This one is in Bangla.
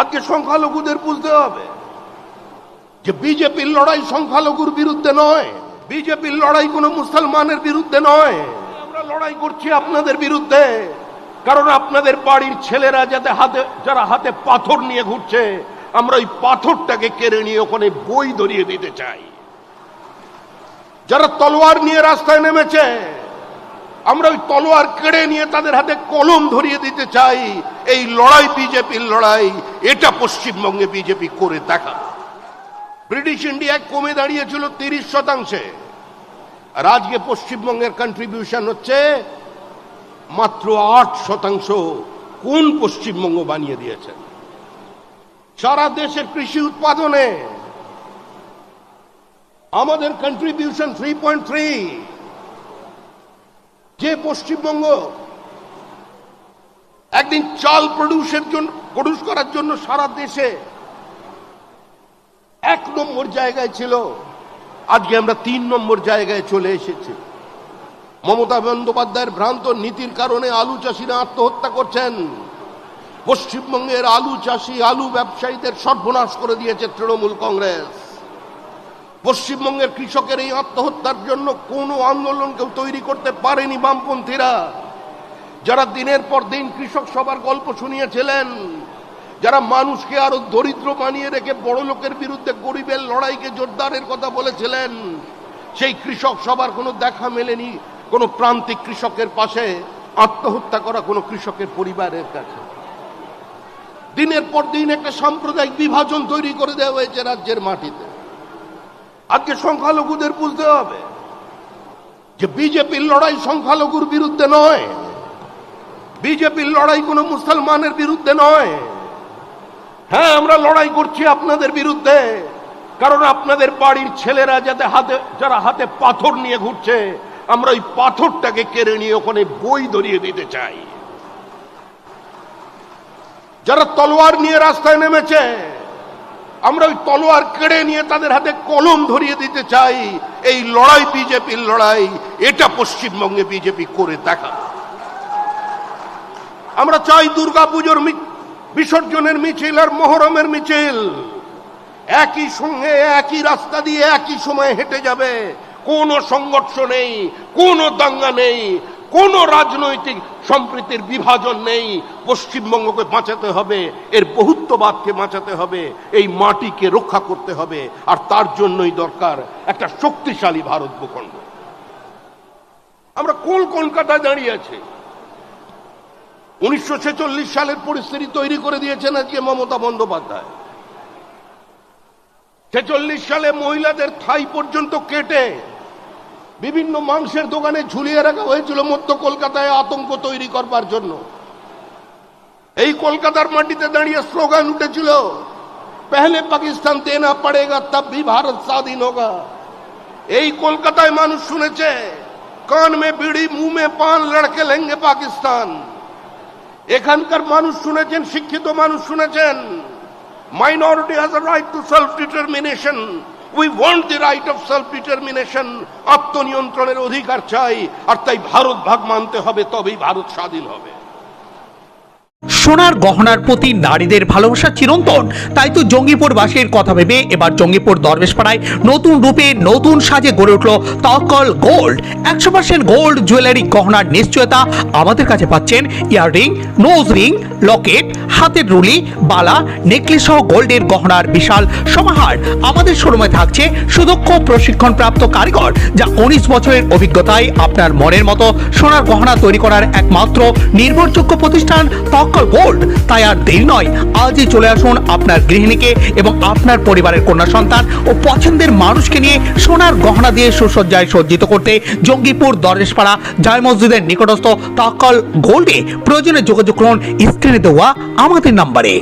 আজকে সংখ্যালঘুদের বুঝতে হবে যে বিজেপির লড়াই সংখ্যালঘুর বিরুদ্ধে নয়, বিজেপির লড়াই কোনো মুসলমানের বিরুদ্ধে নয়। আমরা লড়াই করছি আপনাদের বিরুদ্ধে, কারণ আপনাদের বাড়ির ছেলেরা যাতে হাতে, যারা হাতে পাথর নিয়ে ঘুরছে, আমরা ওই পাথরটাকে কেড়ে নিয়ে ওখানে বই ধরিয়ে দিতে চাই। যারা তলোয়ার নিয়ে রাস্তায় নেমেছে আমরা ওই তলোয়ার কেড়ে নিয়ে তাদের হাতে কলম ধরিয়ে দিতে চাই। এই লড়াই বিজেপির লড়াই, এটা পশ্চিমবঙ্গে বিজেপি করে দেখা। ব্রিটিশ ইন্ডিয়া কমে দাঁড়িয়েছিল তিরিশ শতাংশে। আর আজকে পশ্চিমবঙ্গের কন্ট্রিবিউশন হচ্ছে মাত্র আট শতাংশ। কোন পশ্চিমবঙ্গ বানিয়ে দিয়েছেন সারা দেশের কৃষি উৎপাদনে। আমাদের কন্ট্রিবিউশন থ্রি পয়েন্ট থ্রি যে পশ্চিমবঙ্গ একদিন চাল প্রডিউসের জন্য প্রডিউস করার জন্য সারা দেশে এক নম্বর জায়গায় ছিল। আজকে আমরা তিন নম্বর জায়গায় চলে এসেছি। মমতা বন্দ্যোপাধ্যায়ের ভ্রান্ত নীতির কারণে আলু চাষিরা আত্মহত্যা করছেন। পশ্চিমবঙ্গের আলু চাষি, আলু ব্যবসায়ীদের সর্বনাশ করে দিয়েছে তৃণমূল কংগ্রেস। পশ্চিমবঙ্গের কৃষকের এই আত্মহত্যার জন্য কোনো আন্দোলন কেউ তৈরি করতে পারেনি বামপন্থীরা। যারা দিনের পর দিন কৃষক সবার গল্প শুনিয়েছিলেন, যারা মানুষকে আরও দরিদ্র বানিয়ে রেখে বড় লোকের বিরুদ্ধে গরিবের লড়াইকে জোরদারের কথা বলেছিলেন, সেই কৃষক সবার কোনো দেখা মেলেনি কোনো প্রান্তিক কৃষকের পাশে। আত্মহত্যা করা কোনো কৃষকের পরিবারের কাছে। দিনের পর দিন একটা সাম্প্রদায়িক বিভাজন তৈরি করে দেওয়া হয়েছে রাজ্যের মাটিতে। আজকে সংখ্যালঘুদের বুঝতে হবে যে বিজেপির লড়াই সংখ্যালঘুর বিরুদ্ধে নয়। বিজেপির লড়াই কোনো মুসলমানের বিরুদ্ধে নয়। হ্যাঁ আমরা লড়াই করছি আপনাদের বিরুদ্ধে, কারণ আপনাদের বাড়ির ছেলেরা যাতে হাতে, যারা হাতে পাথর নিয়ে ঘুরছে, আমরা ওই পাথরটাকে কেড়ে নিয়ে ওখানে বই ধরিয়ে দিতে চাই। যারা তলোয়ার নিয়ে রাস্তায় নেমেছে আমরা ওই তলোয়ার কেড়ে নিয়ে তাদের হাতে কলম ধরিয়ে দিতে চাই। এই লড়াই বিজেপির লড়াই, এটা পশ্চিমবঙ্গে বিজেপি করে দেখা। আমরা চাই দুর্গাপুজোর বিসর্জনের মিছিল আর মহরমের মিছিল। একই সঙ্গে একই রাস্তা দিয়ে একই সময় হেঁটে যাবে। কোনো সংঘর্ষ নেই, কোনো দাঙ্গা নেই। কোনো রাজনৈতিক সম্প্রীতির বিভাজন নেই। পশ্চিমবঙ্গকে বাঁচাতে হবে, এর বহুত্ববাদকে বাঁচাতে হবে, এই মাটিকে রক্ষা করতে হবে, আর তার জন্যই দরকার একটা শক্তিশালী ভারত ভূখণ্ড। আমরা কোন কলকাতায় দাঁড়িয়ে আছি? উনিশশো সালের পরিস্থিতি তৈরি করে দিয়েছেন আজকে মমতা বন্দ্যোপাধ্যায়। ছেচল্লিশ সালে মহিলাদের থাই পর্যন্ত কেটে বিভিন্ন মাংসের দোকানে ঝুলিয়ে রাখা হয়েছিল মধ্য কলকাতায় আতঙ্ক তৈরি করবার জন্য। এই কলকাতার মাটিতে দাঁড়িয়ে স্লোগান উঠেছিল, পহলে পাকিস্তান দেনা পড়েগা ভি ভারত স্বাধীন হোগা। এই কলকাতায় মানুষ শুনেছে, কান মে বিড়ি মুখ মে পান, লড়কে লেঙ্গে পাকিস্তান। এখানকার মানুষ শুনেছেন, শিক্ষিত মানুষ শুনেছেন, minority has right to self determination we want the right of self determination আত্মনিয়ন্ত্রণের অধিকার চাই, আর তাই ভারত ভাগ মানতে হবে, তবেই ভারত স্বাধীন হবে। সোনার গহনার প্রতি নারীদের ভালোবাসা চিরন্তন। তাই তো জঙ্গিপুরবাসীর কথা ভেবে এবার জঙ্গিপুর দরবেশপাড়ায় নতুন রূপে নতুন সাজে গড়ে উঠল তকল গোল্ড। একশো পার্সেন্ট গোল্ড জুয়েলারি গহনার নিশ্চয়তা আমাদের কাছে পাচ্ছেন ইয়াররিং, নোজ রিং, লকেট হাতের রুলি, বালা, নেকলেস সহ গোল্ডের গহনার বিশাল সমাহার আমাদের শোরুমে থাকছে সুদক্ষ প্রশিক্ষণপ্রাপ্ত কারিগর, যা উনিশ বছরের অভিজ্ঞতায় আপনার মনের মতো সোনার গহনা তৈরি করার একমাত্র নির্ভরযোগ্য প্রতিষ্ঠান তক্কল গোল্ড। তাই আর দেরি নয়, আজই চলে আসুন আপনার গৃহিণীকে এবং আপনার পরিবারের কন্যা সন্তান ও পছন্দের মানুষকে নিয়ে সোনার গহনা দিয়ে সুসজ্জায় সজ্জিত করতে জঙ্গিপুর দরেশপাড়া জয় মসজিদের নিকটস্থ তক্কল গোল্ডে প্রয়োজনে যোগাযোগ করুন, স্ক্রিনে দেওয়া আমাদের নাম্বারে